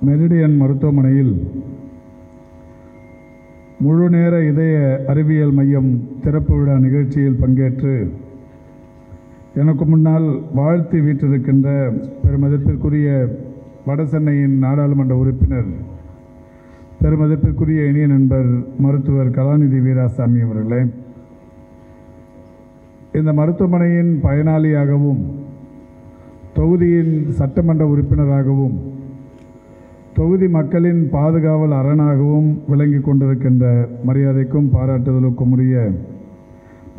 Meridian மருத்துவமனையில் முழு நேர இதய அறிவியல் மையம் திறப்பு விழா நிகழ்ச்சியில் பங்கேற்று எனக்கு முன்னால் வாழ்த்தி வீற்றிருக்கின்ற பெருமதிப்பிற்குரிய வடசென்னையின் நாடாளுமன்ற உறுப்பினர் பெருமதிப்பிற்குரிய இனிய நண்பர் மருத்துவர் கலாநிதி வீராசாமி அவர்களே இந்த மருத்துவமனையின் பயனாளியாகவும் தொகுதியின் சட்டமன்ற உறுப்பினராகவும் தொகுதி மக்களின் பாதுகாவல் அரணாகவும் விளங்கி கொண்டிருக்கின்ற மரியாதைக்கும் பாராட்டுதலுக்கும் உரிய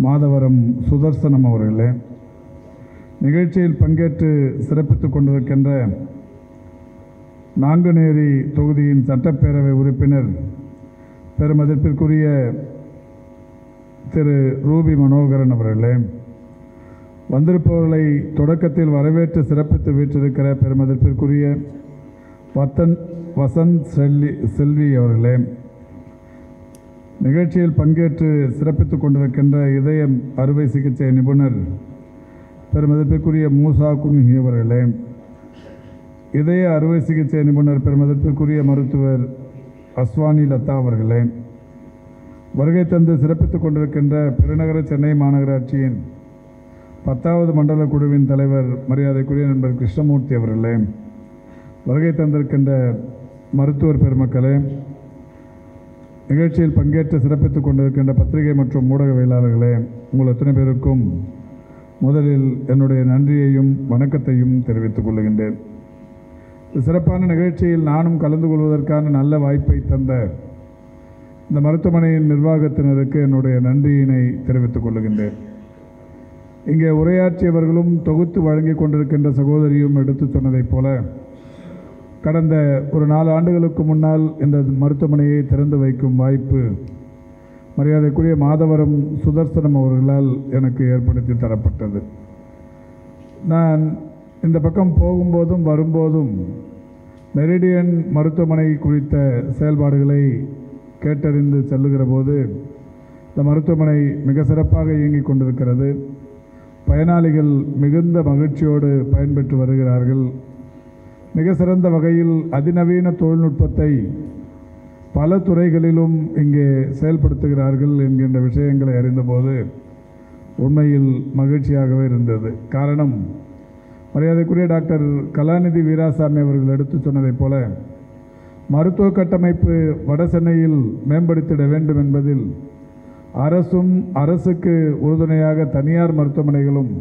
மாதவரம் சுதர்சனம் அவர்களே நிகழ்ச்சியில் பங்கேற்று சிறப்பித்துக் கொண்டிருக்கின்ற நாங்குநேரி தொகுதியின் சட்டப்பேரவை உறுப்பினர் பெருமதிப்பிற்குரிய திரு ரூபி மனோகரன் அவர்களே வந்திருப்பவர்களை தொடக்கத்தில் வரவேற்று சிறப்பித்து வீற்றிருக்கிற பெருமதிப்பிற்குரிய வத்தன் வசந்த் செல்வி செல்வி அவர்களே நிகழ்ச்சியில் பங்கேற்று சிறப்பித்துக் கொண்டிருக்கின்ற இதயம் அறுவை சிகிச்சை நிபுணர் பெருமதிப்பிற்குரிய மூசா குன்ஹி அவர்களே இதய அறுவை சிகிச்சை நிபுணர் பெருமதிப்பிற்குரிய மருத்துவர் அஸ்வானி லதா அவர்களே வருகை தந்து சிறப்பித்துக் கொண்டிருக்கின்ற பெருநகர சென்னை மாநகராட்சியின் பத்தாவது மண்டல குழுவின் தலைவர் மரியாதைக்குரிய நண்பர் கிருஷ்ணமூர்த்தி அவர்களே வருகை தந்திருக்கின்ற மருத்துவர் பெருமக்களே நிகழ்ச்சியில் பங்கேற்று சிறப்பித்துக் கொண்டிருக்கின்ற பத்திரிகை மற்றும் ஊடகவியலாளர்களே உங்கள் அத்தனை பேருக்கும் முதலில் என்னுடைய நன்றியையும் வணக்கத்தையும் தெரிவித்துக் கொள்கின்றேன். சிறப்பான நிகழ்ச்சியில் நானும் கலந்து கொள்வதற்கான நல்ல வாய்ப்பை தந்த இந்த மருத்துவமனையின் நிர்வாகத்தினருக்கு என்னுடைய நன்றியினை தெரிவித்துக் கொள்கின்றேன். இங்கே உரையாற்றியவர்களும் தொகுத்து வழங்கி கொண்டிருக்கின்ற சகோதரியும் எடுத்து சொன்னதைப் போல கடந்த ஒரு நாலு ஆண்டுகளுக்கு முன்னால் இந்த மருத்துவமனையை திறந்து வைக்கும் வாய்ப்பு மரியாதைக்குரிய மாதவரம் சுதர்சனம் அவர்களால் எனக்கு ஏற்படுத்தி தரப்பட்டது. நான் இந்த பக்கம் போகும்போதும் வரும்போதும் மெரிடியன் மருத்துவமனை குறித்த செயல்பாடுகளை கேட்டறிந்து செல்லுகிற போது இந்த மருத்துவமனை மிக சிறப்பாக இயங்கிக் கொண்டிருக்கிறது. பயனாளிகள் மிகுந்த மகிழ்ச்சியோடு பயன்பெற்று வருகிறார்கள். மிக சிறந்த வகையில் அதிநவீன தொழில்நுட்பத்தை பல துறைகளிலும் இங்கே செயல்படுத்துகிறார்கள் என்கின்ற விஷயங்களை அறிந்தபோது உண்மையில் மகிழ்ச்சியாகவே இருந்தது. காரணம் மரியாதைக்குரிய டாக்டர் கலாநிதி வீராசாமி அவர்கள் எடுத்து சொன்னதைப் போல மருத்துவ கட்டமைப்பு வட சென்னையில் மேம்படுத்திட வேண்டும் என்பதில் அரசும் அரசுக்கு உறுதுணையாக தனியார் மருத்துவமனைகளும்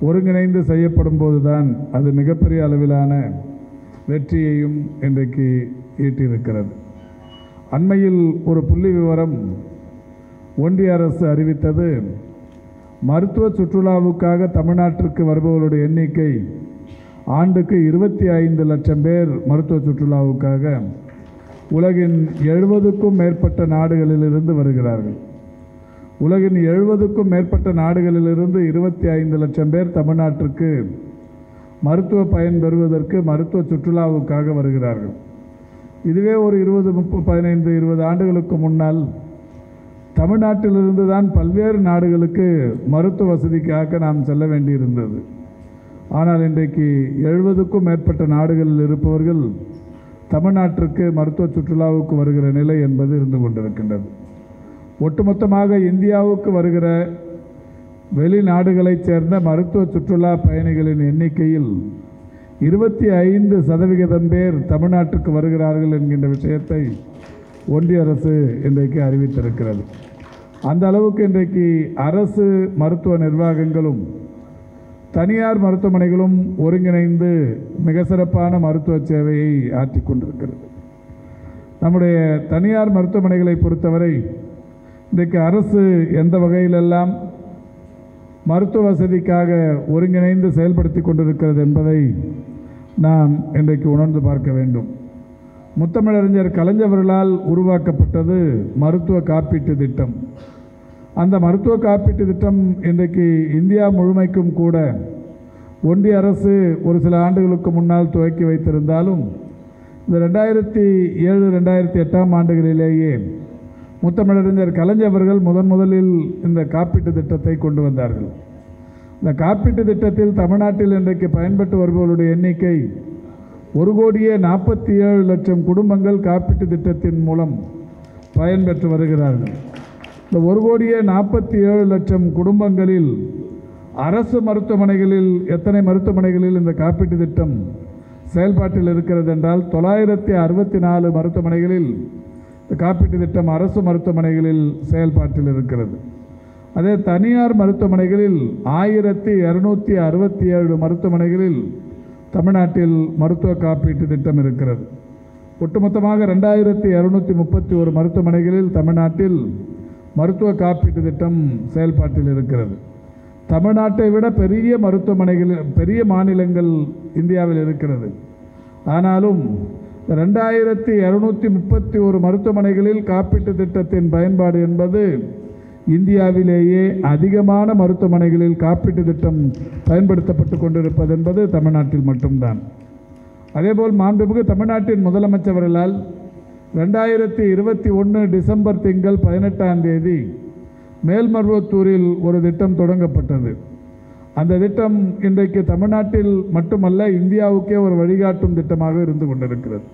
ஒருங்கிணைந்து செய்யப்படும் போதுதான் அது மிகப்பெரிய அளவிலான வெற்றியையும் இன்றைக்கு ஈட்டியிருக்கிறது. அண்மையில் ஒரு புள்ளி விவரம் ஒன்றிய அரசு அறிவித்தது. மருத்துவ சுற்றுலாவுக்காக தமிழ்நாட்டிற்கு வருபவர்களுடைய எண்ணிக்கை ஆண்டுக்கு இருபத்தி ஐந்து லட்சம் பேர் மருத்துவ சுற்றுலாவுக்காக உலகின் எழுபதுக்கும் மேற்பட்ட நாடுகளிலிருந்து வருகிறார்கள். உலகின் எழுபதுக்கும் மேற்பட்ட நாடுகளிலிருந்து இருபத்தி ஐந்து லட்சம் பேர் தமிழ்நாட்டிற்கு மருத்துவ பயன் பெறுவதற்கு மருத்துவ சுற்றுலாவுக்காக வருகிறார்கள். இதுவே ஒரு இருபது முப்பது பதினைந்து இருபது ஆண்டுகளுக்கு முன்னால் தமிழ்நாட்டிலிருந்து தான் பல்வேறு நாடுகளுக்கு மருத்துவ வசதிக்காக நாம் செல்ல வேண்டியிருந்தது. ஆனால் இன்றைக்கு எழுபதுக்கும் மேற்பட்ட நாடுகளில் இருப்பவர்கள் தமிழ்நாட்டிற்கு மருத்துவ சுற்றுலாவுக்கு வருகிற நிலை என்பது இருந்து கொண்டிருக்கின்றது. ஒட்டுமொத்தமாக இந்தியாவுக்கு வருகிற வெளிநாடுகளைச் சேர்ந்த மருத்துவ சுற்றுலா பயணிகளின் எண்ணிக்கையில் இருபத்தி ஐந்து சதவிகிதம் பேர் தமிழ்நாட்டுக்கு வருகிறார்கள் என்கின்ற விஷயத்தை ஒன்றிய அரசு இன்றைக்கு அறிவித்திருக்கிறது. அந்த அளவுக்கு இன்றைக்கு அரசு மருத்துவ நிர்வாகங்களும் தனியார் மருத்துவமனைகளும் ஒருங்கிணைந்து மிக சிறப்பான மருத்துவ சேவையை ஆற்றி கொண்டிருக்கிறது. நம்முடைய தனியார் மருத்துவமனைகளை பொறுத்தவரை இன்றைக்கு அரசு எந்த வகையிலெல்லாம் மருத்துவ வசதிக்காக ஒருங்கிணைந்து செயல்படுத்தி கொண்டிருக்கிறது என்பதை நாம் இன்றைக்கு உணர்ந்து பார்க்க வேண்டும். முத்தமிழறிஞர் கலைஞர்களால் உருவாக்கப்பட்டது மருத்துவ காப்பீட்டு திட்டம். அந்த மருத்துவ காப்பீட்டு திட்டம் இன்றைக்கு இந்தியா முழுமைக்கும் கூட ஒன்றிய அரசு ஒரு சில ஆண்டுகளுக்கு முன்னால் துவக்கி வைத்திருந்தாலும் இந்த ரெண்டாயிரத்தி ஏழு ரெண்டாயிரத்தி எட்டாம் ஆண்டுகளிலேயே முத்தமிழறிஞர் கலைஞர்கள் முதன் முதலில் இந்த காப்பீட்டு திட்டத்தை கொண்டு வந்தார்கள். இந்த காப்பீட்டு திட்டத்தில் தமிழ்நாட்டில் இன்றைக்கு பயன்பட்டு வருபவர்களுடைய எண்ணிக்கை ஒரு கோடியே நாற்பத்தி ஏழு லட்சம் குடும்பங்கள் காப்பீட்டு திட்டத்தின் மூலம் பயன்பெற்று வருகிறார்கள். இந்த ஒரு கோடியே நாற்பத்தி ஏழு லட்சம் குடும்பங்களில் அரசு மருத்துவமனைகளில் எத்தனை மருத்துவமனைகளில் இந்த காப்பீட்டு திட்டம் செயல்பாட்டில் இருக்கிறது என்றால் தொள்ளாயிரத்தி அறுபத்தி நாலு மருத்துவமனைகளில் இந்த காப்பீட்டு திட்டம் அரசு மருத்துவமனைகளில் செயல்பாட்டில் இருக்கிறது. அதே தனியார் மருத்துவமனைகளில் ஆயிரத்தி இரநூத்தி அறுபத்தி ஏழு மருத்துவமனைகளில் தமிழ்நாட்டில் மருத்துவ காப்பீட்டு திட்டம் இருக்கிறது. ஒட்டுமொத்தமாக ரெண்டாயிரத்தி இரநூத்தி முப்பத்தி ஒரு மருத்துவமனைகளில் தமிழ்நாட்டில் மருத்துவ காப்பீட்டு திட்டம் செயல்பாட்டில் இருக்கிறது. தமிழ்நாட்டை விட பெரிய மருத்துவமனைகளில் பெரிய மாநிலங்கள் இந்தியாவில் இருக்கிறது. ஆனாலும் ரெண்டாயிரத்தி இரநூத்தி முப்பத்தி ஒரு மருத்துவமனைகளில் காப்பீட்டு திட்டத்தின் பயன்பாடு என்பது இந்தியாவிலேயே அதிகமான மருத்துவமனைகளில் காப்பீட்டு திட்டம் பயன்படுத்தப்பட்டு கொண்டிருப்பது என்பது தமிழ்நாட்டில் மட்டும்தான். அதேபோல் மாண்புமிகு தமிழ்நாட்டின் முதலமைச்சர்களால் ரெண்டாயிரத்தி இருபத்தி ஒன்று டிசம்பர் திங்கள் பதினெட்டாம் தேதி மேல்மருவத்தூரில் ஒரு திட்டம் தொடங்கப்பட்டது. அந்த திட்டம் இன்றைக்கு தமிழ்நாட்டில் மட்டுமல்ல இந்தியாவுக்கே ஒரு வழிகாட்டும் திட்டமாக இருந்து கொண்டிருக்கிறது.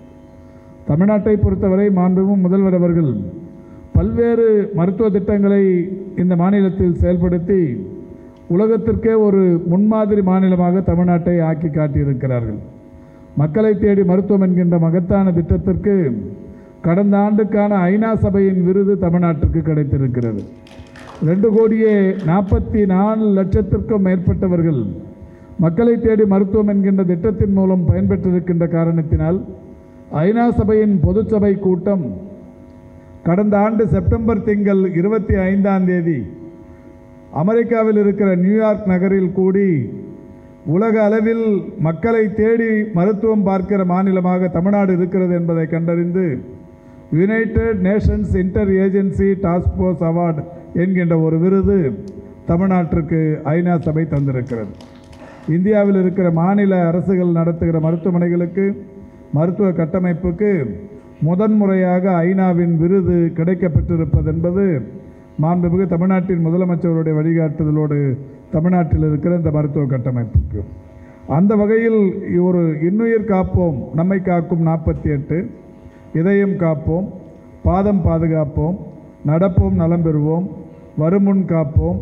தமிழ்நாட்டை பொறுத்தவரை மாண்புமிகு முதல்வர் அவர்கள் பல்வேறு மருத்துவ திட்டங்களை இந்த மாநிலத்தில் செயல்படுத்தி உலகத்திற்கே ஒரு முன்மாதிரி மாநிலமாக தமிழ்நாட்டை ஆக்கி காட்டியிருக்கிறார்கள். மக்களை தேடி மருத்துவம் என்கின்ற மகத்தான திட்டத்திற்கு கடந்த ஆண்டுக்கான ஐநா சபையின் விருது தமிழ்நாட்டிற்கு கிடைத்திருக்கிறது. ரெண்டு கோடியே நாற்பத்தி நாலு லட்சத்திற்கும் மேற்பட்டவர்கள் மக்களை தேடி மருத்துவம் என்கின்ற திட்டத்தின் மூலம் பயன்பெற்றிருக்கின்ற காரணத்தினால் ஐநா சபையின் பொதுச்சபை கூட்டம் கடந்த ஆண்டு செப்டம்பர் திங்கள் இருபத்தி ஐந்தாம் தேதி அமெரிக்காவில் இருக்கிற நியூயார்க் நகரில் கூடி உலக அளவில் மக்களை தேடி மருத்துவம் பார்க்கிற மாநிலமாக தமிழ்நாடு இருக்கிறது என்பதை கண்டறிந்து United Nations inter agency task force award என்கின்ற ஒரு விருது தமிழ்நாட்டிற்கு ஐநா சபை தந்திருக்கிறது. இந்தியாவில் இருக்கிற மாநில அரசுகள் நடத்துகிற மருத்துவமனைகளுக்கு மருத்துவ கட்டமைப்புக்கு முதன்முறையாக ஐநாவின் விருது கிடைக்கப்பெற்றிருப்பது என்பது மாண்புமிகு தமிழ்நாட்டின் முதலமைச்சருடைய வழிகாட்டுதலோடு தமிழ்நாட்டில் இருக்கிற இந்த மருத்துவ கட்டமைப்புக்கு. அந்த வகையில் ஒரு இன்னுயிர் காப்போம் நம்மை காக்கும் நாற்பத்தி எட்டு இதயம் காப்போம் பாதம் பாதுகாப்போம் நடப்போம் நலம் பெறுவோம் வருமுன் காப்போம்.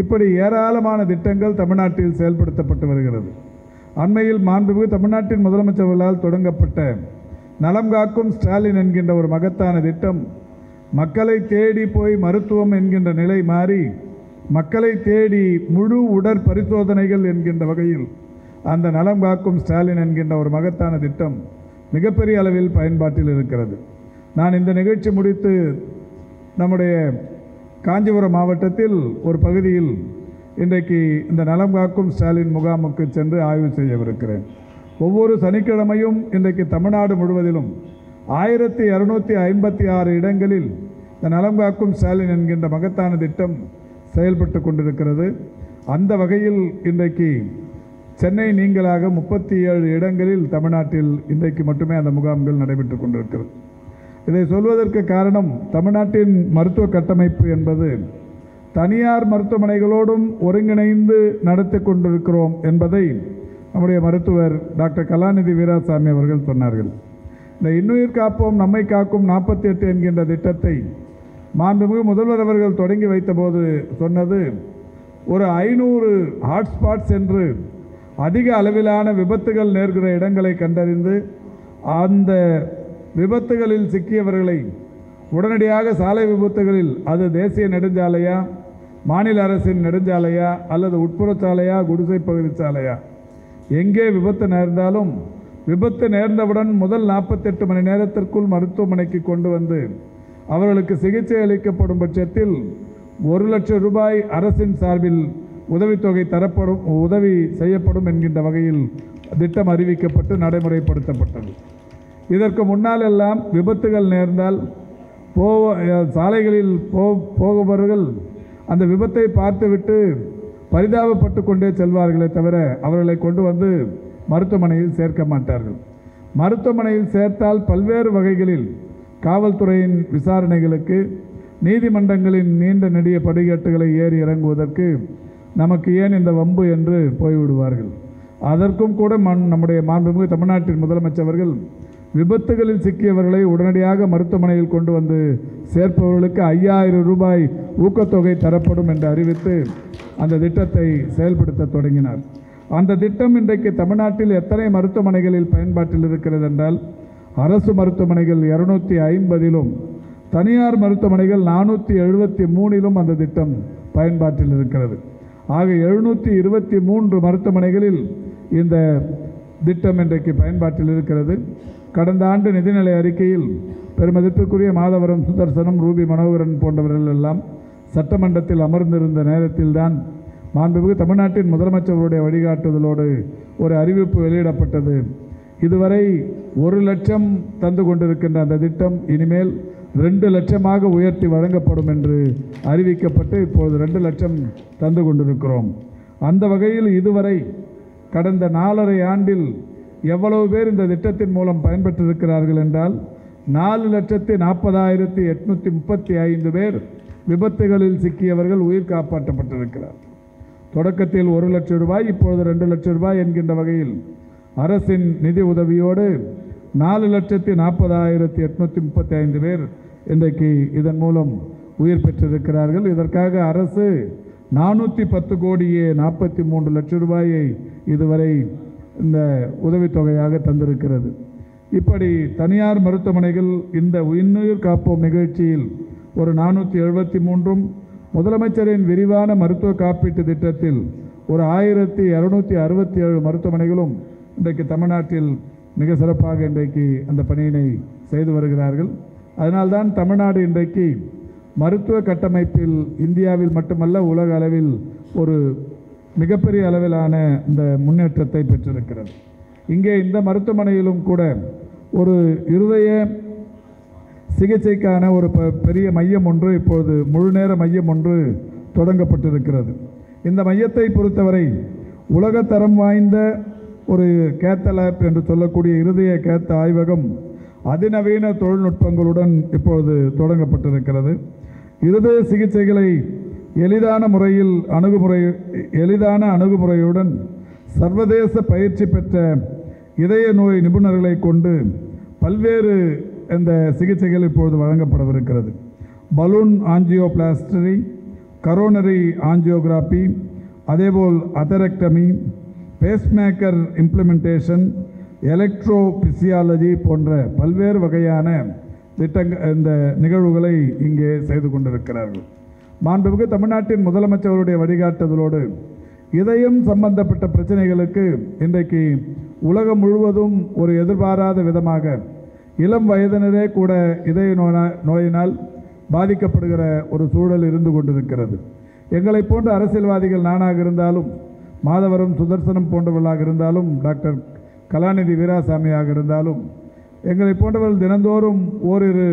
இப்படி ஏராளமான திட்டங்கள் தமிழ்நாட்டில் செயல்படுத்தப்பட்டு வருகிறது. அண்மையில் மாண்புமிகு தமிழ்நாட்டின் முதலமைச்சர்களால் தொடங்கப்பட்ட நலம் காக்கும் ஸ்டாலின் என்கின்ற ஒரு மகத்தான திட்டம் மக்களை தேடி போய் மருத்துவம் என்கின்ற நிலை மாறி மக்களை தேடி முழு உடற் பரிசோதனைகள் என்கின்ற வகையில் அந்த நலம் காக்கும் ஸ்டாலின் என்கின்ற ஒரு மகத்தான திட்டம் மிகப்பெரிய அளவில் பயன்பாட்டில் இருக்கிறது. நான் இந்த நிகழ்ச்சி முடித்து நம்முடைய காஞ்சிபுரம் மாவட்டத்தில் ஒரு பகுதியில் இன்றைக்கு இந்த நலம் காக்கும் ஸ்டாலின் முகாமுக்கு சென்று ஆய்வு செய்யவிருக்கிறேன். ஒவ்வொரு சனிக்கிழமையும் இன்றைக்கு தமிழ்நாடு முழுவதிலும் ஆயிரத்தி இரநூத்தி ஐம்பத்தி ஆறு இடங்களில் இந்த நலம் காக்கும் ஸ்டாலின் என்கின்ற மகத்தான திட்டம் செயல்பட்டு கொண்டிருக்கிறது. அந்த வகையில் இன்றைக்கு சென்னை நீங்களாக முப்பத்தி ஏழு இடங்களில் தமிழ்நாட்டில் இன்றைக்கு மட்டுமே அந்த முகாம்கள் நடைபெற்று கொண்டிருக்கிறது. இதை சொல்வதற்கு காரணம் தமிழ்நாட்டின் மருத்துவ கட்டமைப்பு என்பது. தனியார் மருத்துவமனைகளோடும் ஒருங்கிணைந்து நடத்தி கொண்டிருக்கிறோம் என்பதை நம்முடைய மருத்துவர் டாக்டர் கலாநிதி வீராசாமி அவர்கள் சொன்னார்கள். இந்த இன்னுயிர் காப்போம் நம்மை காக்கும் நாற்பத்தி எட்டு என்கின்ற திட்டத்தை மாண்புமிகு முதல்வர் அவர்கள் தொடங்கி வைத்தபோது சொன்னது ஒரு ஐநூறு ஹாட்ஸ்பாட்ஸ் என்று அதிக அளவிலான விபத்துகள் நேர்கிற இடங்களை கண்டறிந்து அந்த விபத்துகளில் சிக்கியவர்களை உடனடியாக சாலை விபத்துகளில் அது தேசிய நெடுஞ்சாலையா மாநில அரசின் நெடுஞ்சாலையா அல்லது உட்புற சாலையா குடிசை பகுதி சாலையா? எங்கே விபத்து நேர்ந்தாலும் விபத்து நேர்ந்தவுடன் முதல் நாற்பத்தெட்டு மணி நேரத்திற்குள் மருத்துவமனைக்கு கொண்டு வந்து அவர்களுக்கு சிகிச்சை அளிக்கப்படும் பட்சத்தில் ஒரு லட்சம் ரூபாய் அரசின் சார்பில் உதவித்தொகை தரப்படும் உதவி செய்யப்படும் என்கின்ற வகையில் திட்டம் அறிவிக்கப்பட்டு நடைமுறைப்படுத்தப்பட்டது. இதற்கு முன்னால் எல்லாம் விபத்துகள் நேர்ந்தால் போவ சாலைகளில் போ போகுபவர்கள் அந்த விபத்தை பார்த்துவிட்டு பரிதாபப்பட்டு கொண்டே செல்வார்களே தவிர அவர்களை கொண்டு வந்து மருத்துவமனையில் சேர்க்க மாட்டார்கள். மருத்துவமனையில் சேர்த்தால் பல்வேறு வகைகளில் காவல்துறையின் விசாரணைகளுக்கு நீதிமன்றங்களின் நீண்ட நெடிய படிக்கட்டுகளை ஏறி இறங்குவதற்கு நமக்கு ஏன் இந்த வம்பு என்று போய்விடுவார்கள். அதற்கும் கூட மண் நம்முடைய மாண்புமிகு தமிழ்நாட்டின் முதலமைச்சர்கள் விபத்துகளில் சிக்கியவர்களை உடனடியாக மருத்துவமனையில் கொண்டு வந்து சேர்ப்பவர்களுக்கு ஐயாயிரம் ரூபாய் ஊக்கத்தொகை தரப்படும் என்று அறிவித்து அந்த திட்டத்தை செயல்படுத்த தொடங்கினார். அந்த திட்டம் இன்றைக்கு தமிழ்நாட்டில் எத்தனை மருத்துவமனைகளில் பயன்பாட்டில் இருக்கிறது என்றால் அரசு மருத்துவமனைகள் இருநூத்தி ஐம்பதிலும் தனியார் மருத்துவமனைகள் நானூற்றி எழுபத்தி மூணிலும் அந்த திட்டம் பயன்பாட்டில் இருக்கிறது. ஆக எழுநூற்றி இருபத்தி மூன்று மருத்துவமனைகளில் இந்த திட்டம் இன்றைக்கு பயன்பாட்டில் இருக்கிறது. கடந்த ஆண்டு நிதிநிலை அறிக்கையில் பெருமதிப்பிற்குரிய மாதவரம் சுதர்சனம் ரூபி மனோகரன் போன்றவர்கள் எல்லாம் சட்டமன்றத்தில் அமர்ந்திருந்த நேரத்தில்தான் மாண்புமிகு தமிழ்நாட்டின் முதலமைச்சருடைய வழிகாட்டுதலோடு ஒரு அறிவிப்பு வெளியிடப்பட்டது. இதுவரை ஒரு லட்சம் தந்து கொண்டிருக்கின்ற அந்த திட்டம் இனிமேல் ரெண்டு லட்சமாக உயர்த்தி வழங்கப்படும் என்று அறிவிக்கப்பட்டு இப்போது ரெண்டு லட்சம் தந்து கொண்டிருக்கிறோம். அந்த வகையில் இதுவரை கடந்த நாலரை ஆண்டில் எவ்வளவு பேர் இந்த திட்டத்தின் மூலம் பயன்பெற்றிருக்கிறார்கள் என்றால் நாலு லட்சத்தி நாற்பதாயிரத்தி எட்நூற்றி முப்பத்தி ஐந்து பேர் விபத்துகளில் சிக்கியவர்கள் உயிர் காப்பாற்றப்பட்டிருக்கிறார். தொடக்கத்தில் ஒரு லட்சம் ரூபாய் இப்பொழுது ரெண்டு லட்சம் ரூபாய் என்கின்ற வகையில் அரசின் நிதி உதவியோடு நாலு லட்சத்தி நாற்பதாயிரத்தி எட்நூற்றி முப்பத்தி ஐந்து பேர் இன்றைக்கு இதன் மூலம் உயிர் பெற்றிருக்கிறார்கள். இதற்காக அரசு நானூற்றி பத்து கோடியே நாற்பத்தி மூன்று லட்சம் ரூபாயை இதுவரை இந்த உதவித்தொகையாக தந்திருக்கிறது. இப்படி தனியார் மருத்துவமனைகள் இந்த உயிர்நுயிர் காப்போம் நிகழ்ச்சியில் ஒரு நானூற்றி எழுபத்தி மூன்றும் முதலமைச்சரின் விரிவான மருத்துவ காப்பீட்டு திட்டத்தில் ஒரு ஆயிரத்தி இரநூத்தி அறுபத்தி ஏழு மருத்துவமனைகளும் இன்றைக்கு தமிழ்நாட்டில் மிக சிறப்பாக இன்றைக்கு அந்த பணியினை செய்து வருகிறார்கள். அதனால்தான் தமிழ்நாடு இன்றைக்கு மருத்துவ கட்டமைப்பில் இந்தியாவில் மட்டுமல்ல உலக அளவில் ஒரு மிகப்பெரிய அளவிலான இந்த முன்னேற்றத்தை பெற்றிருக்கிறது. இங்கே இந்த மருத்துவமனையிலும் கூட ஒரு இருதய சிகிச்சைக்கான ஒரு ப- பெரிய மையம் ஒன்று இப்பொழுது முழு நேர மையம் ஒன்று தொடங்கப்பட்டிருக்கிறது. இந்த மையத்தை பொறுத்தவரை உலகத்தரம் வாய்ந்த ஒரு கேத்தலாப் என்று சொல்லக்கூடிய இருதய கேத்த ஆய்வகம் அதிநவீன தொழில்நுட்பங்களுடன் இப்பொழுது தொடங்கப்பட்டிருக்கிறது. இருதய சிகிச்சைகளை எளிதான முறையில் அணுகுமுறை எளிதான அணுகுமுறையுடன் சர்வதேச பயிற்சி பெற்ற இதய நோய் நிபுணர்களை கொண்டு பல்வேறு இந்த சிகிச்சைகள் இப்பொழுது வழங்கப்படவிருக்கிறது. பலூன் ஆஞ்சியோபிளாஸ்டரி கரோனரி ஆஞ்சியோகிராபி அதேபோல் atherectomy pacemaker implementation electro physiology போன்ற பல்வேறு வகையான திட்டங்கள் இந்த நிகழ்வுகளை இங்கே செய்து கொண்டிருக்கிறார்கள். மாண்புமிகு தமிழ்நாட்டின் முதலமைச்சருடைய வழிகாட்டுதலோடு இதயம் சம்பந்தப்பட்ட பிரச்சனைகளுக்கு இன்றைக்கு உலகம் முழுவதும் ஒரு எதிர்பாராத விதமாக இளம் வயதினரே கூட இதய நோயினால் பாதிக்கப்படுகிற ஒரு சூழல் இருந்து கொண்டிருக்கிறது. எங்களைப் போன்ற அரசியல்வாதிகள் நானாக இருந்தாலும் மாதவரம் சுதர்சனம் போன்றவர்களாக இருந்தாலும் டாக்டர் கலாநிதி வீராசாமியாக இருந்தாலும் எங்களை போன்றவர்கள் தினந்தோறும் ஓரிரு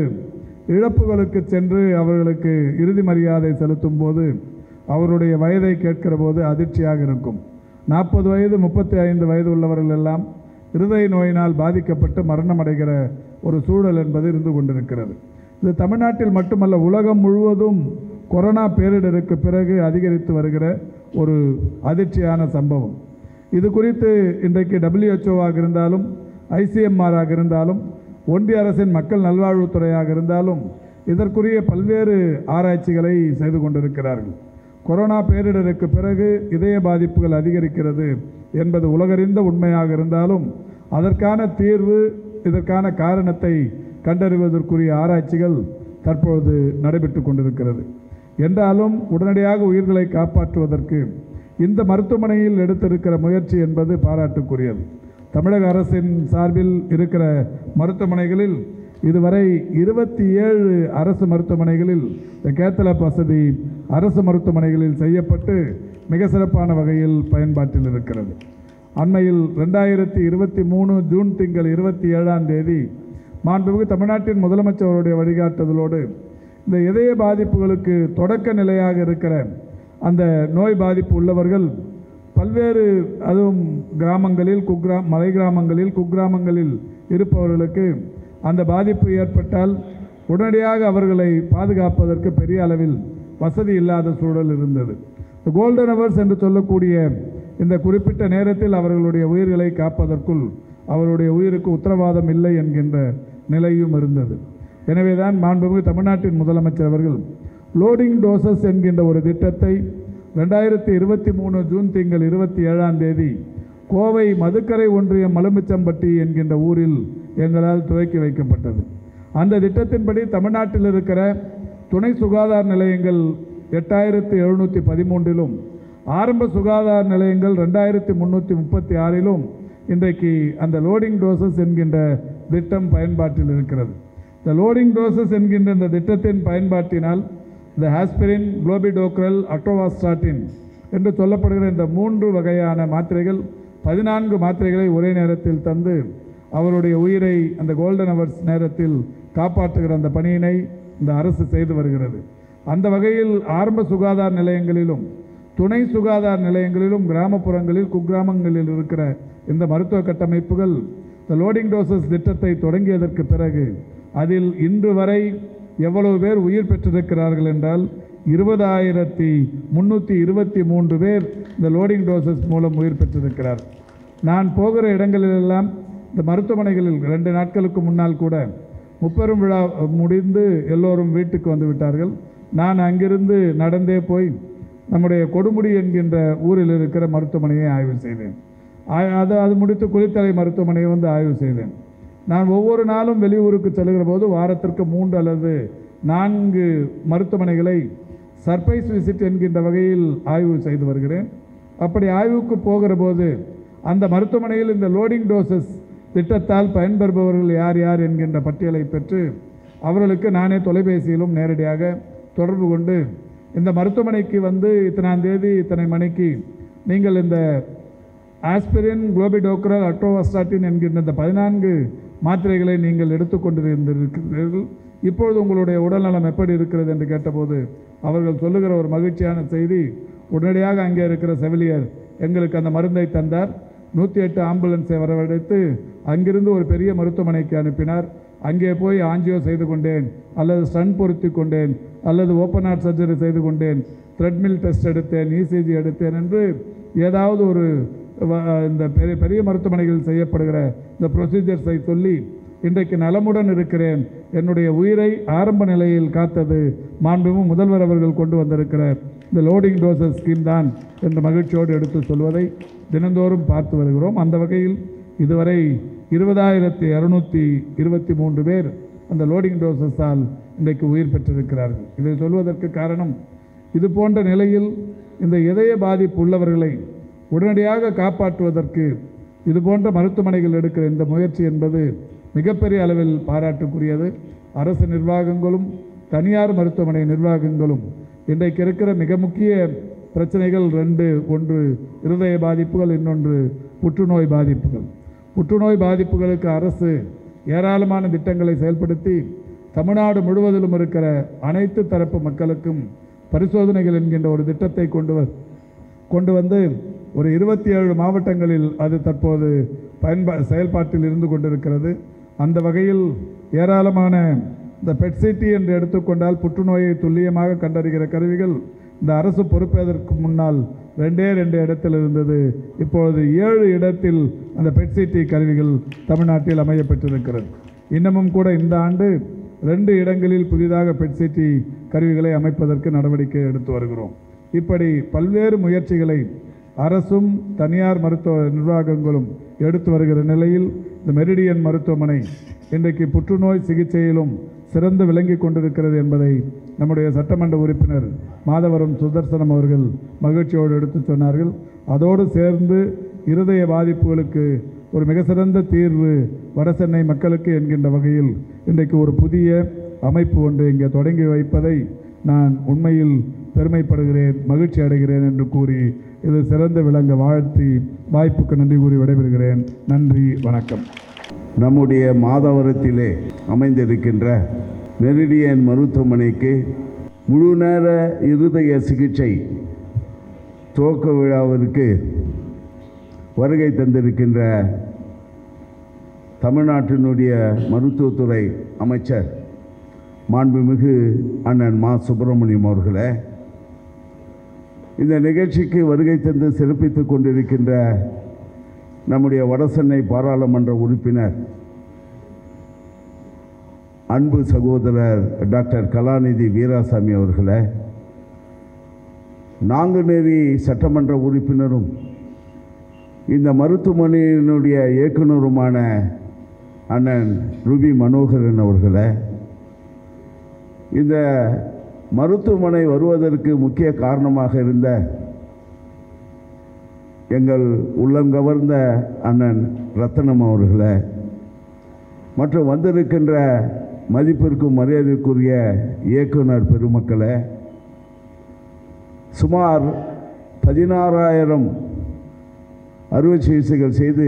இழப்புகளுக்கு சென்று அவர்களுக்கு இறுதி மரியாதை செலுத்தும் போது அவருடைய வயதை கேட்கிற போது அதிர்ச்சியாக இருக்கும். நாற்பது வயது முப்பத்தி ஐந்து வயது உள்ளவர்கள் எல்லாம் இருதய நோயினால் பாதிக்கப்பட்டு மரணம் அடைகிற ஒரு சூழல் என்பது இருந்து கொண்டிருக்கிறது. இது தமிழ்நாட்டில் மட்டுமல்ல உலகம் முழுவதும் கொரோனா பேரிடருக்கு பிறகு அதிகரித்து வருகிற ஒரு அதிர்ச்சியான சம்பவம். இது குறித்து இன்றைக்கு டபிள்யூஹெச்ஓவாக இருந்தாலும் ஐசிஎம்ஆராக இருந்தாலும் ஒன்றிய அரசின் மக்கள் நல்வாழ்வுத்துறையாக இருந்தாலும் இதற்குரிய பல்வேறு ஆராய்ச்சிகளை செய்து கொண்டிருக்கிறார்கள். கொரோனா பேரிடருக்கு பிறகு இதய பாதிப்புகள் அதிகரிக்கிறது என்பது உலகறிந்த உண்மையாக இருந்தாலும் அதற்கான தீர்வு இதற்கான காரணத்தை கண்டறிவதற்குரிய ஆராய்ச்சிகள் தற்பொழுது நடைபெற்று கொண்டிருக்கிறது. என்றாலும் உடனடியாக உயிர்களை காப்பாற்றுவதற்கு இந்த மருத்துவமனையில் எடுத்திருக்கிற முயற்சி என்பது பாராட்டுக்குரியது. தமிழக அரசின் சார்பில் இருக்கிற மருத்துவமனைகளில் இதுவரை இருபத்தி ஏழு அரசு மருத்துவமனைகளில் இந்த கேத்தலப் வசதி அரசு மருத்துவமனைகளில் செய்யப்பட்டு மிக சிறப்பான வகையில் பயன்பாட்டில் இருக்கிறது. அண்மையில் ரெண்டாயிரத்தி இருபத்தி மூணு ஜூன் திங்கள் இருபத்தி ஏழாம் தேதி மாண்புமிகு தமிழ்நாட்டின் முதலமைச்சருடைய வழிகாட்டுதலோடு இந்த இதய பாதிப்புகளுக்கு தொடக்க நிலையாக இருக்கிற அந்த நோய் பாதிப்பு உள்ளவர்கள் பல்வேறு அதுவும் கிராமங்களில் குக்ரா மலை கிராமங்களில் குக்கிராமங்களில் இருப்பவர்களுக்கு அந்த பாதிப்பு ஏற்பட்டால் உடனடியாக அவர்களை பாதுகாப்பதற்கு பெரிய அளவில் வசதி இல்லாத சூழல் இருந்தது. கோல்டன் அவர்ஸ் என்று சொல்லக்கூடிய இந்த குறிப்பிட்ட நேரத்தில் அவர்களுடைய உயிர்களை காப்பதற்குள் அவருடைய உயிருக்கு உத்தரவாதம் இல்லை என்கின்ற நிலையும் இருந்தது. எனவேதான் மாண்புமிகு தமிழ்நாட்டின் முதலமைச்சர் அவர்கள் லோடிங் டோசஸ் என்கின்ற ஒரு திட்டத்தை ரெண்டாயிரத்தி இருபத்தி மூணு ஜூன் திங்கள் இருபத்தி ஏழாம் தேதி கோவை மதுக்கரை ஒன்றியம் மலுமிச்சம்பட்டி என்கின்ற ஊரில் எங்களால் துவக்கி வைக்கப்பட்டது. அந்த திட்டத்தின்படி தமிழ்நாட்டில் இருக்கிற துணை சுகாதார நிலையங்கள் எட்டாயிரத்தி எழுநூற்றி பதிமூன்றிலும் ஆரம்ப சுகாதார நிலையங்கள் ரெண்டாயிரத்தி முந்நூற்றி முப்பத்தி ஆறிலும் இன்றைக்கு அந்த லோடிங் டோசஸ் என்கின்ற திட்டம் பயன்பாட்டில் இருக்கிறது. இந்த லோடிங் டோசஸ் என்கின்ற இந்த திட்டத்தின் பயன்பாட்டினால் இந்த ஆஸ்பிரின் குளோபிடோக்ரல் அட்ரோவாஸ்டாட்டின் என்று சொல்லப்படுகிற இந்த மூன்று வகையான மாத்திரைகள் பதினான்கு மாத்திரைகளை ஒரே நேரத்தில் தந்து அவருடைய உயிரை அந்த கோல்டன் அவர்ஸ் நேரத்தில் காப்பாற்றுகிற அந்த பணியினை இந்த அரசு செய்து வருகிறது. அந்த வகையில் ஆரம்ப சுகாதார நிலையங்களிலும் துணை சுகாதார நிலையங்களிலும் கிராமப்புறங்களில் குக்கிராமங்களில் இருக்கிற இந்த மருத்துவ கட்டமைப்புகள் இந்த லோடிங் டோசஸ் திட்டத்தை தொடங்கியதற்கு பிறகு அதில் இன்று வரை எவ்வளவு பேர் உயிர் பெற்றிருக்கிறார்கள் என்றால் இருபதாயிரத்தி முந்நூற்றி இருபத்தி மூன்று பேர் இந்த லோடிங் டோசஸ் மூலம் உயிர் பெற்றிருக்கிறார். நான் போகிற இடங்களிலெல்லாம் இந்த மருத்துவமனைகளில் ரெண்டு நாட்களுக்கு முன்னால் கூட முப்பெரும் விழா முடிந்து எல்லோரும் வீட்டுக்கு வந்து விட்டார்கள். நான் அங்கிருந்து நடந்தே போய் நம்முடைய கொடுமுடி என்கின்ற ஊரில் இருக்கிற மருத்துவமனையை ஆய்வு செய்தேன். அது அது முடித்து குளித்தலை மருத்துவமனையை வந்து ஆய்வு செய்தேன். நான் ஒவ்வொரு நாளும் வெளியூருக்கு செல்கிற போது வாரத்திற்கு மூன்று அல்லது நான்கு மருத்துவமனைகளை சர்ப்ரைஸ் விசிட் என்கின்ற வகையில் ஆய்வு செய்து வருகிறேன். அப்படி ஆய்வுக்கு போகிற போது அந்த மருத்துவமனையில் இந்த லோடிங் டோசஸ் திட்டத்தால் பயன்பெறுபவர்கள் யார் யார் என்கின்ற பட்டியலை பெற்று அவர்களுக்கு நானே தொலைபேசியிலும் நேரடியாக தொடர்பு கொண்டு இந்த மருத்துவமனைக்கு வந்து இத்தனாம் தேதி இத்தனை மணிக்கு நீங்கள் இந்த ஆஸ்பிரின் குளோபிடோக்ரல் அட்ரோவாஸ்டாட்டின் என்கின்ற இந்த பதினான்கு மாத்திரைகளை நீங்கள் எடுத்துக்கொண்டிருந்திருக்கிறீர்கள் இப்பொழுது உங்களுடைய உடல்நலம் எப்படி இருக்கிறது என்று கேட்டபோது அவர்கள் சொல்லுகிற ஒரு மகிழ்ச்சியான செய்தி உடனடியாக அங்கே இருக்கிற செவிலியர் எங்களுக்கு அந்த மருந்தை தந்தார். நூற்றி எட்டு ஆம்புலன்ஸை வரவழைத்து அங்கிருந்து ஒரு பெரிய மருத்துவமனைக்கு அனுப்பினார். அங்கே போய் ஆஞ்சியோ செய்து கொண்டேன் அல்லது ஸ்டன் பொருத்தி கொண்டேன் அல்லது ஓப்பன் ஹார்ட் சர்ஜரி செய்து கொண்டேன். த்ரெட்மில் டெஸ்ட் எடுத்தேன் இசிஜி எடுத்தேன் என்று ஏதாவது ஒரு இந்த பெரிய பெரிய மருத்துவமனைகளில் செய்யப்படுகிற இந்த ப்ரொசீஜர்ஸை சொல்லி இன்றைக்கு நலமுடன் இருக்கிறேன். என்னுடைய உயிரை ஆரம்ப நிலையில் காத்தது மாண்புமிகு முதல்வர் அவர்கள் கொண்டு வந்திருக்கிற இந்த லோடிங் டோசஸ் ஸ்கீம் தான் என்ற மகிழ்ச்சியோடு எடுத்து சொல்வதை தினந்தோறும் பார்த்து வருகிறோம். அந்த வகையில் இதுவரை இருபதாயிரத்தி இரநூத்தி இருபத்தி மூன்று பேர் அந்த லோடிங் டோசஸால் இன்றைக்கு உயிர் பெற்றிருக்கிறார்கள். இதை சொல்வதற்கு காரணம் இது போன்ற நிலையில் இந்த இதய பாதிப்பு உள்ளவர்களை உடனடியாக காப்பாற்றுவதற்கு இது போன்ற மருத்துவமனைகள் எடுக்கிற இந்த முயற்சி என்பது மிகப்பெரிய அளவில் பாராட்டுக்குரியது. அரசு நிர்வாகங்களும் தனியார் மருத்துவமனை நிர்வாகங்களும் இன்றைக்கு இருக்கிற மிக முக்கிய பிரச்சனைகள் ரெண்டு. ஒன்று இருதய பாதிப்புகள் இன்னொன்று புற்றுநோய் பாதிப்புகள். புற்றுநோய் பாதிப்புகளுக்கு அரசு ஏராளமான திட்டங்களை செயல்படுத்தி தமிழ்நாடு முழுவதிலும் இருக்கிற அனைத்து தரப்பு மக்களுக்கும் பரிசோதனைகள் என்கின்ற ஒரு திட்டத்தை கொண்டு கொண்டு வந்து ஒரு இருபத்தி ஏழு மாவட்டங்களில் அது தற்போது பயன்பா செயல்பாட்டில் இருந்து கொண்டிருக்கிறது. அந்த வகையில் ஏராளமான இந்த பெட்சிட்டி என்று எடுத்துக்கொண்டால் புற்றுநோயை துல்லியமாக கண்டறிகிற கருவிகள் இந்த அரசு பொறுப்பேதற்கு முன்னால் ரெண்டே ரெண்டு இடத்தில் இருந்தது. இப்பொழுது ஏழு இடத்தில் அந்த பெட்சிட்டி கருவிகள் தமிழ்நாட்டில் அமையப்பெற்றிருக்கிறது. இன்னமும் கூட இந்த ஆண்டு ரெண்டு இடங்களில் புதிதாக பெட்சிட்டி கருவிகளை அமைப்பதற்கு நடவடிக்கை எடுத்து வருகிறோம். இப்படி பல்வேறு முயற்சிகளை அரசும் தனியார் மருத்துவ நிர்வாகங்களும் எடுத்து வருகிற நிலையில் இந்த மெரிடியன் மருத்துவமனை இன்றைக்கு புற்றுநோய் சிகிச்சையிலும் சிறந்து விளங்கி கொண்டிருக்கிறது என்பதை நம்முடைய சட்டமன்ற உறுப்பினர் மாதவரம் சுதர்சனம் அவர்கள் மகிழ்ச்சியோடு எடுத்து சொன்னார்கள். அதோடு சேர்ந்து இருதய பாதிப்புகளுக்கு ஒரு மிக சிறந்த தீர்வு வடசென்னை மக்களுக்கு என்கின்ற வகையில் இன்றைக்கு ஒரு புதிய அமைப்பு ஒன்று இங்கே தொடங்கி வைப்பதை நான் உண்மையில் பெருமைப்படுகிறேன் மகிழ்ச்சி அடைகிறேன் என்று கூறி இது சிறந்த விளங்க வாழ்த்தி வாய்ப்புக்கு நன்றி கூறி விடைபெறுகிறேன். நன்றி வணக்கம். நம்முடைய மாதவரத்திலே அமைந்திருக்கின்ற மெரிடியன் மருத்துவமனைக்கு முழு நேர இருதய சிகிச்சை துவக்க விழாவிற்கு வருகை தந்திருக்கின்ற தமிழ்நாட்டினுடைய மருத்துவத்துறை அமைச்சர் மாண்புமிகு அண்ணன் மா சுப்பிரமணியம் அவர்களே இந்த நிகழ்ச்சிக்கு வருகை தந்து சிறப்பித்துக் கொண்டிருக்கின்ற நம்முடைய வடசென்னை பாராளுமன்ற உறுப்பினர் அன்பு சகோதரர் டாக்டர் கலாநிதி வீராசாமி அவர்களை நாங்குநேரி சட்டமன்ற உறுப்பினரும் இந்த மருத்துவமனையினுடைய இயக்குனருமான அண்ணன் ருபி மனோகரன் அவர்களை இந்த மருத்துவமனை வருவதற்கு முக்கிய காரணமாக இருந்த எங்கள் உள்ளம் கவர்ந்த அண்ணன் ரத்தனம் அவர்களை மற்றும் வந்திருக்கின்ற மதிப்பிற்கும் மரியாதைக்குரிய இயக்குனர் பெருமக்களை சுமார் பதினாறாயிரம் அறுவை சிகிச்சைகள் செய்து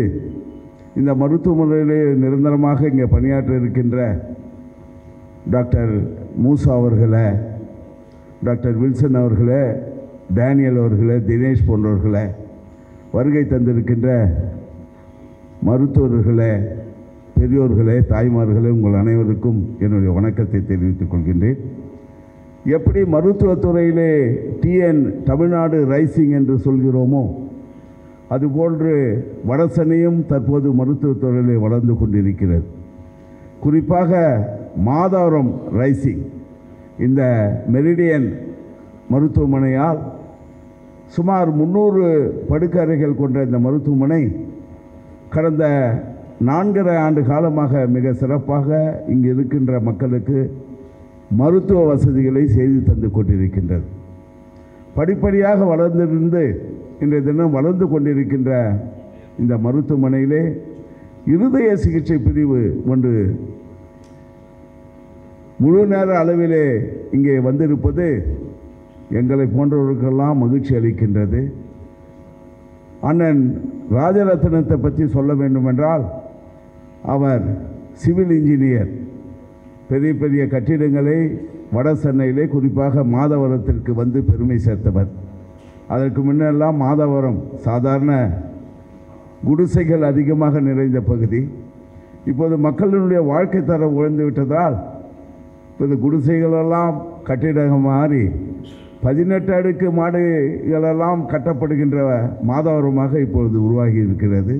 இந்த மருத்துவமனையிலே நிரந்தரமாக இங்கே பணியாற்ற இருக்கின்ற டாக்டர் மூசா அவர்களை டாக்டர் வில்சன் அவர்களே டேனியல் அவர்களே தினேஷ் போன்றவர்களே வருகை தந்திருக்கின்ற மருத்துவர்களே பெரியோர்களே தாய்மார்களே உங்கள் அனைவருக்கும் என்னுடைய வணக்கத்தை தெரிவித்துக் கொள்கின்றேன். எப்படி மருத்துவத்துறையிலே டிஎன் தமிழ்நாடு ரைசிங் என்று சொல்கிறோமோ அதுபோன்று வடசனையும் தற்போது மருத்துவத்துறையிலே வளர்ந்து கொண்டிருக்கிறது. குறிப்பாக மாதவரம் ரைசிங். இந்த மெரிடியன் மருத்துவமனையால் சுமார் முந்நூறு படுக்கறைகள் கொண்ட இந்த மருத்துவமனை கடந்த நான்கரை ஆண்டு காலமாக மிக சிறப்பாக இங்கு இருக்கின்ற மக்களுக்கு மருத்துவ வசதிகளை செய்து தந்து கொண்டிருக்கின்றது. படிப்படியாக வளர்ந்திருந்து இன்றைய தினம் வளர்ந்து கொண்டிருக்கின்ற இந்த மருத்துவமனையிலே இருதய சிகிச்சை பிரிவு ஒன்று முழு நேர அளவிலே இங்கே வந்திருப்பது எங்களை போன்றவர்களுக்கெல்லாம் மகிழ்ச்சி அளிக்கின்றது. அண்ணன் ராஜரத்னத்தை பற்றி சொல்ல வேண்டுமென்றால் அவர் சிவில் இன்ஜினியர். பெரிய பெரிய கட்டிடங்களை வட சென்னையிலே குறிப்பாக மாதவரத்திற்கு வந்து பெருமை சேர்த்தவர். அதற்கு முன்னெல்லாம் மாதவரம் சாதாரண குடிசைகள் அதிகமாக நிறைந்த பகுதி. இப்போது மக்களினுடைய வாழ்க்கை தரம் உயர்ந்து விட்டதால் இப்போது குடிசைகளெல்லாம் கட்டிடம் மாறி பதினெட்டு அடுக்கு மாடுகளெல்லாம் கட்டப்படுகின்ற மாதவரமாக இப்பொழுது உருவாகி இருக்கிறது.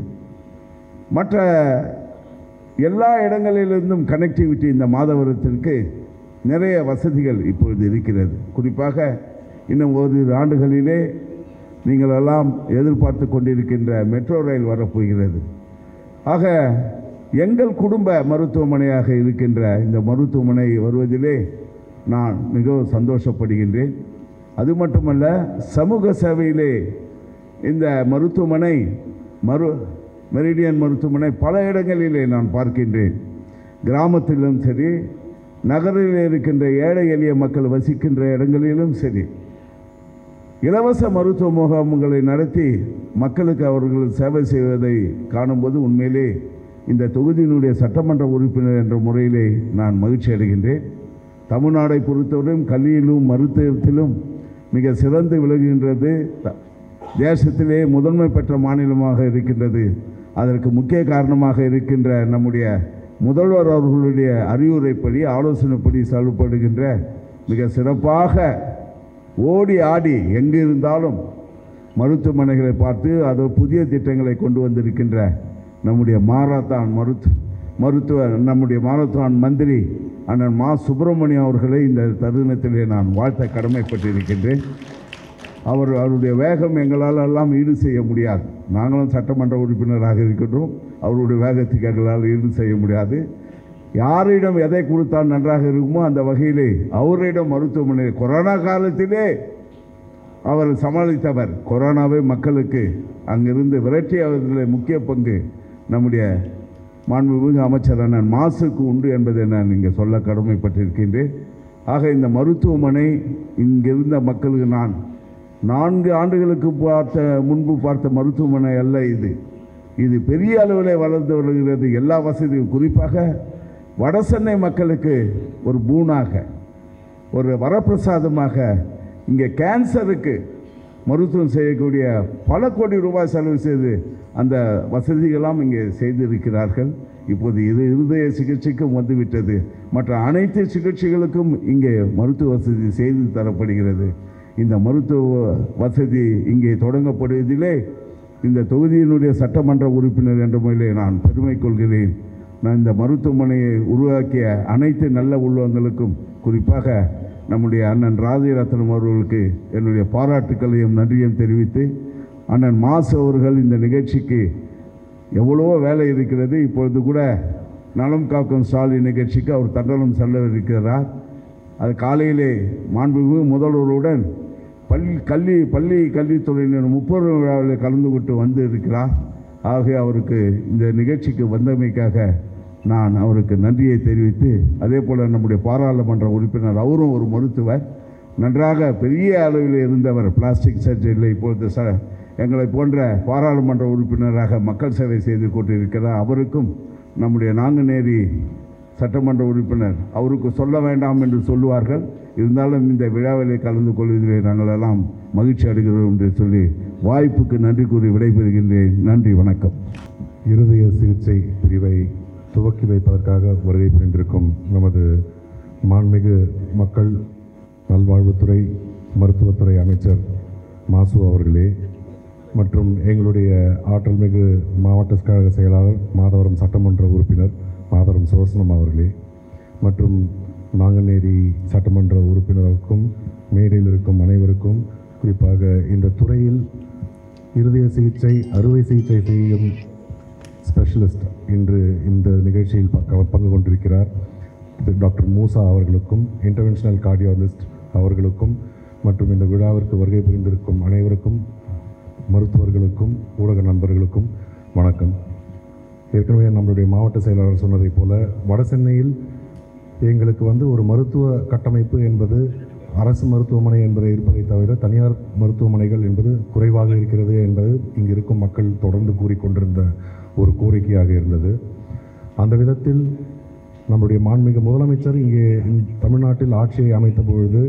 மற்ற எல்லா இடங்களிலிருந்தும் கனெக்டிவிட்டி இந்த மாதவரத்திற்கு நிறைய வசதிகள் இப்பொழுது இருக்கிறது. குறிப்பாக இன்னும் ஓரிரு ஆண்டுகளிலே நீங்கள் எல்லாம் எதிர்பார்த்து கொண்டிருக்கின்ற மெட்ரோ ரயில் வரப்போகிறது. ஆக எங்கள் குடும்ப மருத்துவமனையாக இருக்கின்ற இந்த மருத்துவமனை வருவதிலே நான் மிகவும் சந்தோஷப்படுகின்றேன். அது மட்டுமல்ல சமூக சேவையிலே இந்த மருத்துவமனை மரு மெரிடியன் மருத்துவமனை பல இடங்களிலே நான் பார்க்கின்றேன். கிராமத்திலும் சரி நகரில் இருக்கின்ற ஏழை எளிய மக்கள் வசிக்கின்ற இடங்களிலும் சரி இலவச மருத்துவ முகாம்களை நடத்தி மக்களுக்கு அவர்கள் சேவை செய்வதை காணும்போது உண்மையிலே இந்த தொகுதியினுடைய சட்டமன்ற உறுப்பினர் என்ற முறையிலே நான் மகிழ்ச்சி அடைகின்றேன். தமிழ்நாடை பொறுத்தவரையும் கல்வியிலும் மருத்துவத்திலும் மிக சிறந்து விளங்குகின்றது. தேசத்திலே முதன்மை பெற்ற மாநிலமாக இருக்கின்றது. அதற்கு முக்கிய காரணமாக இருக்கின்ற நம்முடைய முதல்வர் அவர்களுடைய அறிவுரைப்படி ஆலோசனைப்படி செயல்படுகின்ற மிக சிறப்பாக ஓடி ஆடி எங்கு இருந்தாலும் மருத்துவமனைகளை பார்த்து அது புதிய திட்டங்களை கொண்டு வந்திருக்கின்ற நம்முடைய மாரத்தான் மருத்து மருத்துவ நம்முடைய மாரத்தான் மந்திரி அண்ணன் மா சுப்பிரமணியம் அவர்களை இந்த தருணத்திலே நான் வாழ்த்த கடமைப்பட்டிருக்கின்றேன். அவர் அவருடைய வேகம் எங்களால் எல்லாம் ஈடு செய்ய முடியாது. நாங்களும் சட்டமன்ற உறுப்பினராக இருக்கின்றோம். அவருடைய வேகத்துக்கு எங்களால் ஈடு செய்ய முடியாது. யாரிடம் எதை கொடுத்தால் நன்றாக இருக்குமோ அந்த வகையிலே அவரிடம் மருத்துவமனை கொரோனா காலத்திலே அவர் சமாளித்தவர். கொரோனாவை மக்களுக்கு அங்கிருந்து விரட்டியவர்களில் முக்கிய பங்கு நம்முடைய மாண்புமிகு அமைச்சரான மாசுக்கு உண்டு என்பதை நான் இங்கே சொல்ல கடமைப்பட்டிருக்கின்றேன். ஆக இந்த மருத்துவமனை இங்கிருந்த மக்களுக்கு நான் நான்கு ஆண்டுகளுக்கு பார்த்த முன்பு பார்த்த மருத்துவமனை அல்ல இது. இது பெரிய அளவில் வளர்ந்து வருகிறது. எல்லா வசதியும் குறிப்பாக வடசென்னை மக்களுக்கு ஒரு பூனாக ஒரு வரப்பிரசாதமாக இங்கே கேன்சருக்கு மருத்துவம் செய்யக்கூடிய பல கோடி ரூபாய் செலவு செய்து அந்த வசதிகளாம் இங்கே செய்திருக்கிறார்கள். இப்போது இது இருதய சிகிச்சைக்கும் வந்துவிட்டது. மற்ற அனைத்து சிகிச்சைகளுக்கும் இங்கே மருத்துவ வசதி செய்து தரப்படுகிறது. இந்த மருத்துவ வசதி இங்கே தொடங்கப்படுவதிலே இந்த தொகுதியினுடைய சட்டமன்ற உறுப்பினர் என்ற முறையிலே நான் பெருமை கொள்கிறேன். நான் இந்த மருத்துவமனையை உருவாக்கிய அனைத்து நல்ல உள்ளவங்களுக்கும் குறிப்பாக நம்முடைய அண்ணன் ராஜரத்னம் அவர்களுக்கு என்னுடைய பாராட்டுக்களையும் நன்றியும் தெரிவித்து அண்ணன் மாசு அவர்கள் இந்த நிகழ்ச்சிக்கு எவ்வளவோ வேலை இருக்கிறது. இப்பொழுது கூட நலம் காக்கும் ஸ்டாலின் நிகழ்ச்சிக்கு அவர் தண்டனம் செல்ல இருக்கிறார் அது காலையிலே மாண்புமிகு முதல்வருடன் பள்ளி கல்வி பள்ளி கல்வித்துறையினர் முப்பது விழாவில் கலந்து கொண்டு வந்து இருக்கிறார். ஆகவே அவருக்கு இந்த நிகழ்ச்சிக்கு வந்தமைக்காக நான் அவருக்கு நன்றியை தெரிவித்து அதே போல் நம்முடைய பாராளுமன்ற உறுப்பினர் அவரும் ஒரு மருத்துவர். நன்றாக பெரிய அளவில் இருந்தவர் பிளாஸ்டிக் சர்ஜரியில் இப்பொழுது ச எங்களை போன்ற பாராளுமன்ற உறுப்பினராக மக்கள் சேவை செய்து கொண்டிருக்கிறார். அவருக்கும் நம்முடைய நாங்குநேரி சட்டமன்ற உறுப்பினர் அவருக்கு சொல்ல வேண்டாம் என்று சொல்லுவார்கள். இருந்தாலும் இந்த விழாவிலே கலந்து கொள்வதிலே நாங்கள் எல்லாம் மகிழ்ச்சி அடைகிறோம் என்று சொல்லி வாய்ப்புக்கு நன்றி கூறி விடைபெறுகின்றேன். நன்றி வணக்கம். இருதய சிகிச்சை பிரிவை துவக்கி வைப்பதற்காக வருகை புரிந்திருக்கும் நமது மாண்மிகு மக்கள் நல்வாழ்வுத்துறை மருத்துவத்துறை அமைச்சர் மாசு அவர்களே மற்றும் எங்களுடைய ஆற்றல் மிகு மாவட்ட கழக செயலாளர் மாதவரம் சட்டமன்ற உறுப்பினர் மாதவரம் சிவசனம் அவர்களே மற்றும் நாங்குநேரி சட்டமன்ற உறுப்பினருக்கும் மேடையில் இருக்கும் அனைவருக்கும் குறிப்பாக இந்த துறையில் இருதய சிகிச்சை அறுவை சிகிச்சை செய்யும் ஸ்பெஷலிஸ்ட் இன்று இந்த நிகழ்ச்சியில் பங்கு கொண்டிருக்கிறார். டாக்டர் மூசா அவர்களுக்கும் இன்டர்வென்ஷனல் கார்டியாலஜிஸ்ட் அவர்களுக்கும் மற்றும் இந்த விழாவிற்கு வருகை புரிந்திருக்கும் அனைவருக்கும் மருத்துவர்களுக்கும் ஊடக நண்பர்களுக்கும் வணக்கம். ஏற்கனவே நம்மளுடைய மாவட்ட செயலாளர் சொன்னதைப் போல வட சென்னையில் எங்களுக்கு வந்து ஒரு மருத்துவ கட்டமைப்பு என்பது அரசு மருத்துவமனை என்பதை இருப்பதை தவிர தனியார் மருத்துவமனைகள் என்பது குறைவாக இருக்கிறது என்பது இங்கு இருக்கும் மக்கள் தொடர்ந்து கூறிக்கொண்டிருந்த ஒரு கோரிக்கையாக இருந்தது. அந்த விதத்தில் நம்முடைய மாண்புமிகு முதலமைச்சர் இங்கே தமிழ்நாட்டில் ஆட்சியை அமைத்த பொழுது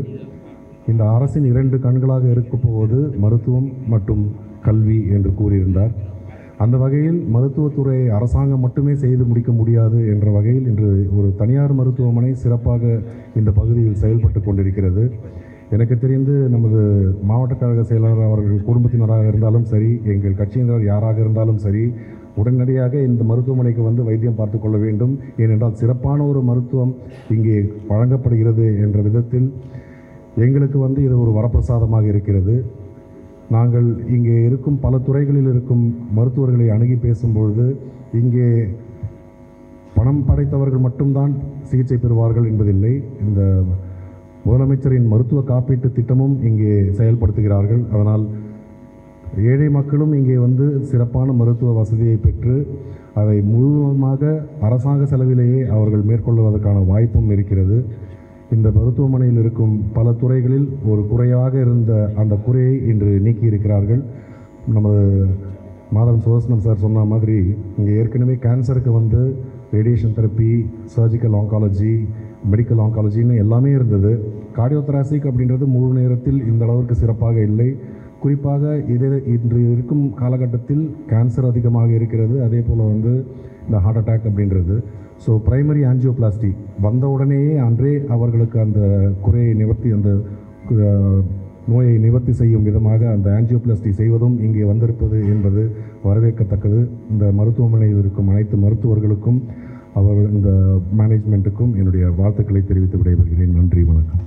இந்த அரசின் இரண்டு கண்களாக இருக்கப் போவது மருத்துவம் மற்றும் கல்வி என்று கூறியிருந்தார். அந்த வகையில் மருத்துவத்துறையை அரசாங்கம் மட்டுமே செய்து முடிக்க முடியாது என்ற வகையில் இன்று ஒரு தனியார் மருத்துவமனை சிறப்பாக இந்த பகுதியில் செயல்பட்டு கொண்டிருக்கிறது. எனக்கு தெரிந்து நமது மாவட்ட கழக செயலாளர் அவர்கள் குடும்பத்தினராக இருந்தாலும் சரி எங்கள் கட்சியினர் யாராக இருந்தாலும் சரி உடனடியாக இந்த மருத்துவமனைக்கு வந்து வைத்தியம் பார்த்து கொள்ள வேண்டும். ஏனென்றால் சிறப்பான ஒரு மருத்துவம் இங்கே வழங்கப்படுகிறது என்ற விதத்தில் எங்களுக்கு வந்து இது ஒரு வரப்பிரசாதமாக இருக்கிறது. நாங்கள் இங்கே இருக்கும் பல துறைகளில் இருக்கும் மருத்துவர்களை அணுகி பேசும்பொழுது இங்கே பணம் படைத்தவர்கள் மட்டும்தான் சிகிச்சை பெறுவார்கள் என்பதில்லை. இந்த முதலமைச்சரின் மருத்துவ காப்பீட்டு திட்டமும் இங்கே செயல்படுத்துகிறார்கள். அதனால் ஏழை மக்களும் இங்கே வந்து சிறப்பான மருத்துவ வசதியை பெற்று அதை முழுவதுமாக அரசாங்க செலவிலேயே அவர்கள் மேற்கொள்வதற்கான வாய்ப்பும் இருக்கிறது. இந்த மருத்துவமனையில் இருக்கும் பல துறைகளில் ஒரு குறையாக இருந்த அந்த குறையை இன்று நீக்கியிருக்கிறார்கள். நமது மாதவன் சுதர்சனம் சார் சொன்ன மாதிரி இங்கே ஏற்கனவே கேன்சருக்கு வந்து radiation therapy surgical oncology medical ஆங்காலஜின்னு எல்லாமே இருந்தது. கார்டியோதராசிக் அப்படின்றது முழு நேரத்தில் இந்த அளவிற்கு சிறப்பாக இல்லை. குறிப்பாக இது இன்று இருக்கும் காலகட்டத்தில் கேன்சர் அதிகமாக இருக்கிறது. அதே போல் வந்து இந்த ஹார்ட் அட்டாக் அப்படின்றது. ஸோ ப்ரைமரி ஆன்ஜியோபிளாஸ்டி வந்த உடனேயே அன்றே அவர்களுக்கு அந்த குறையை நிவர்த்தி அந்த நோயை நிவர்த்தி செய்யும் விதமாக அந்த ஆன்ஜியோபிளாஸ்டி செய்வதும் இங்கே வந்திருப்பது என்பது வரவேற்கத்தக்கது. இந்த மருத்துவமனையில் இருக்கும் அனைத்து மருத்துவர்களுக்கும் அவர்கள் இந்த மேனேஜ்மெண்ட்டுக்கும் என்னுடைய வாழ்த்துக்களை தெரிவித்து விடைபெறுகிறேன். நன்றி வணக்கம்.